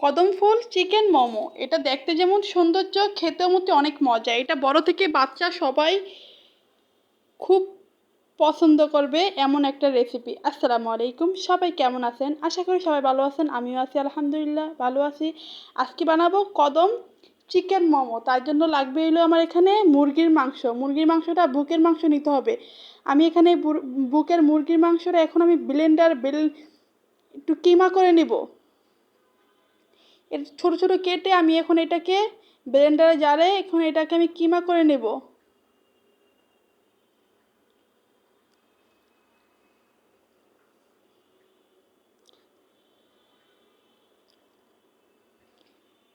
কদম ফুল চিকেন মোমো। এটা দেখতে যেমন সৌন্দর্য, খেতেও মধ্যে অনেক মজা। এটা বড় থেকে বাচ্চা সবাই খুব পছন্দ করবে এমন একটা রেসিপি আসসালামু আলাইকুম। সবাই কেমন আছেন? আশা করি সবাই ভালো আছেন। আমিও আছি, আলহামদুলিল্লাহ, ভালো আছি। আজকে বানাবো কদম চিকেন মোমো। তার জন্য লাগবে হলো আমার এখানে মুরগির মাংস। মুরগির মাংসটা বুকের মাংস নিতে হবে। আমি এখানে বুকের মুরগির মাংসটা এখন আমি ব্লেন্ডার বেল একটু কিমা করে নেব। এর ছোটো ছোটো কেটে আমি এখন এটাকে ব্লেন্ডারে জারে এখন এটাকে আমি কিমা করে নেব।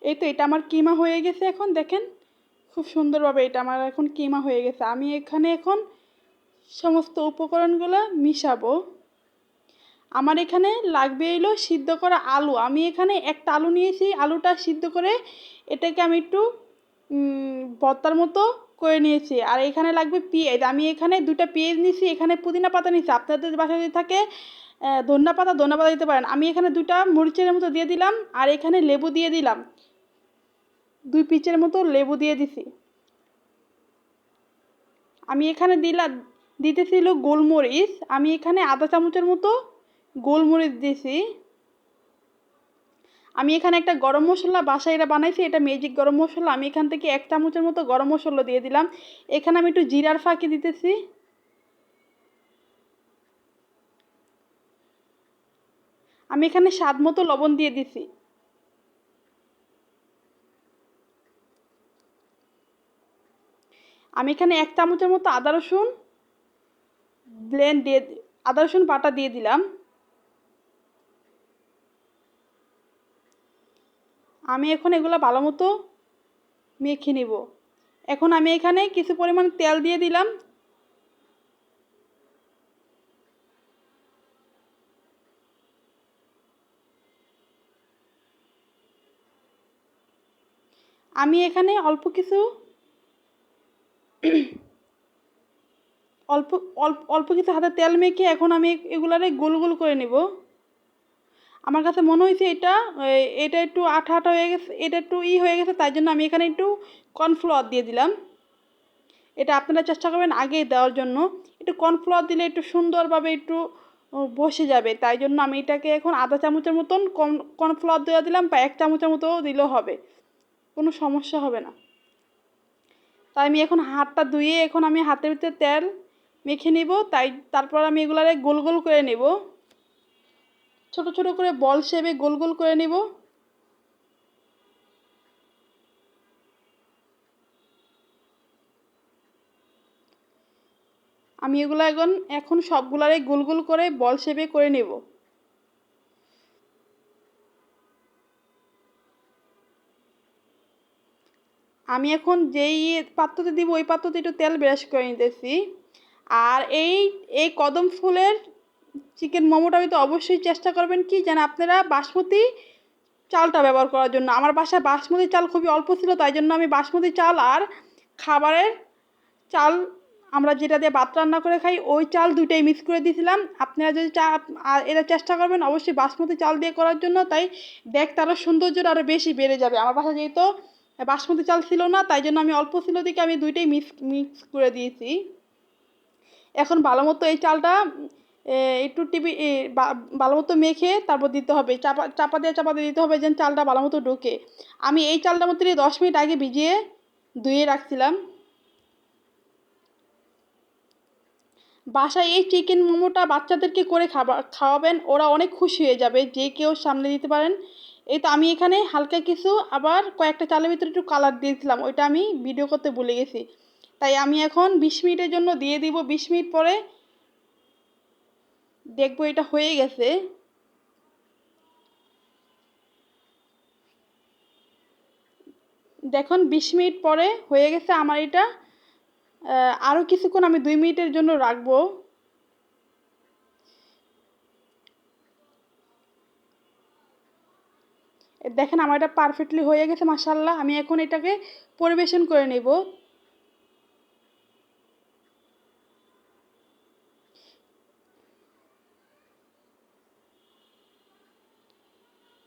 এই তো এটা আমার কিমা হয়ে গেছে এখন, দেখেন? খুব সুন্দরভাবে এটা আমার এখন কিমা হয়ে গেছে। আমি এখানে এখন সমস্ত উপকরণগুলো মিশাবো। আমার এখানে লাগবে এলো সিদ্ধ করা আলু। আমি এখানে একটা আলু নিয়েছি, আলুটা সিদ্ধ করে এটাকে আমি একটু বত্তার মতো করে নিয়েছি। আর এখানে লাগবে পেঁয়াজ। আমি এখানে দুটা পেঁয়াজ নিয়েছি, এখানে পুদিনা পাতা নিয়েছি। আপনাদের বাসায় যদি থাকে ধন্যা পাতা ধন্যা পাতা দিতে পারেন। আমি এখানে দুটা মরিচের মতো দিয়ে দিলাম আর এখানে লেবু দিয়ে দিলাম। দুই পিচের মতো লেবু দিয়ে দিছি। আমি এখানে দিলাম দিতেছিল গোলমরিচ। আমি এখানে আধা চামচের মতো গোলমরিচ দিয়েছি আমি এখানে একটা গরম মশলা বাসায় বানাইছি, এটা ম্যাজিক গরম মশলা। আমি এখান থেকে এক চামচের মতো গরম মশলা দিয়ে দিলাম। এখানে আমি একটু জিরার ফাঁকি দিতেছি। আমি এখানে স্বাদ মতো লবণ দিয়ে দিছি। আমি এখানে এক চামচের মতো আদা রসুন ব্লেন্ড দিয়ে আদা রসুন বাটা দিয়ে দিলাম। আমি এখন এগুলো ভালো মতো মেখে নিব। এখন আমি এখানে কিছু পরিমাণ তেল দিয়ে দিলাম। আমি এখানে অল্প কিছু অল্প অল্প অল্প কিছু হাতে তেল মেখে এখন আমি এগুলারে গোল গোল করে নেব। আমার কাছে মনে হয়েছে এটা এটা একটু আঠা আঠা হয়ে গেছে, এটা একটু ই হয়ে গেছে, তাই জন্য আমি এখানে একটু কর্নফ্লাওয়ার দিয়ে দিলাম। এটা আপনারা চেষ্টা করবেন আগে দেওয়ার জন্য। একটু কর্নফ্লাওয়ার দিলে একটু সুন্দরভাবে একটু বসে যাবে, তাই জন্য আমি এটাকে এখন আধা চামচের মতন কর্নফ্লাওয়ার দেওয়া দিলাম বা এক চামচের মতো দিলেও হবে, কোনো সমস্যা হবে না। তাই আমি এখন হাতটা ধুয়ে এখন আমি হাতের ভিতরে তেল মেখে নিব, তাই তারপর আমি এগুলারে গোল গোল করে নেব। ছোট ছোট করে বল শেপে গোল গোল করে নিব। আমি এগুলো এখন এখন সবগুলারে গোল গোল করে বল শেপে করে নেব। আমি এখন যেই পাত্রতে দিব, ওই পাত্রতে একটু তেল ব্রাশ করে নিতেছি। আর এই এই কদম ফুলের চিকেন মোমোটা আমি তো অবশ্যই চেষ্টা করবেন কি যেন আপনারা বাসমতি চালটা ব্যবহার করার জন্য। আমার বাসায় বাসমতি চাল খুবই অল্প ছিল, তাই জন্য আমি বাসমতি চাল আর খাবারের চাল আমরা যেটা দিয়ে ভাত রান্না করে খাই, ওই চাল দুইটাই মিক্স করে দিয়েছিলাম। আপনারা যদি চা এটা চেষ্টা করবেন অবশ্যই বাসমতি চাল দিয়ে করার জন্য, তাই দেখতে আরও সৌন্দর্যটা আরও বেশি বেড়ে যাবে। আমার বাসায় যেহেতু বাসমতি চাল ছিল না, তাই জন্য আমি অল্প ছিল দিকে আমি দুইটাই মিক্স মিক্স করে দিয়েছি। এখন ভালো মতো এই চালটা একটু টিপি ভালো মতো মেখে তারপর দিতে হবে। চাপা চাপা দিয়ে চাপা দিয়ে দিতে হবে যেন চালটা ভালো মতো ঢোকে। আমি এই চালটার মধ্যে দশ মিনিট আগে ভিজিয়ে ধুয়ে রাখছিলাম। বাসায় এই চিকেন মোমোটা বাচ্চাদেরকে করে খাবার খাওয়াবেন, ওরা অনেক খুশি হয়ে যাবে যে কেউ সামনে দিতে পারেন। এই তো আমি এখানে হালকা কিছু আবার কয়েকটা চালের ভিতরে একটু কালার দিয়েছিলাম, ওইটা আমি ভিডিও করতে ভুলে গেছি। তাই আমি এখন বিশ মিনিটের জন্য দিয়ে দিব। বিশ মিনিট পরে দেখব এটা হয়ে গেছে। দেখুন, বিশ মিনিট পরে হয়ে গেছে আমার এটা। আরও কিছুক্ষণ আমি দুই মিনিটের জন্য রাখব। দেখেন, আমার এটা পারফেক্টলি হয়ে গেছে মাসাল্লাহ আমি এখন এটাকে পরিবেশন করে নেব।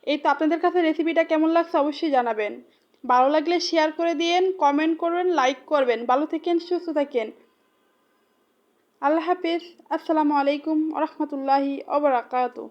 এই তো আপনাদের কাছে রেসিপিটা কেমন লাগছে অবশ্যই জানাবেন। ভালো লাগলে শেয়ার করে দিয়েন কমেন্ট করবেন লাইক করবেন। ভালো থাকেন, সুস্থ থাকেন। আল্লাহ হাফিজ। আসসালামু আলাইকুম রহমতুল্লাহি ওবরাকাতু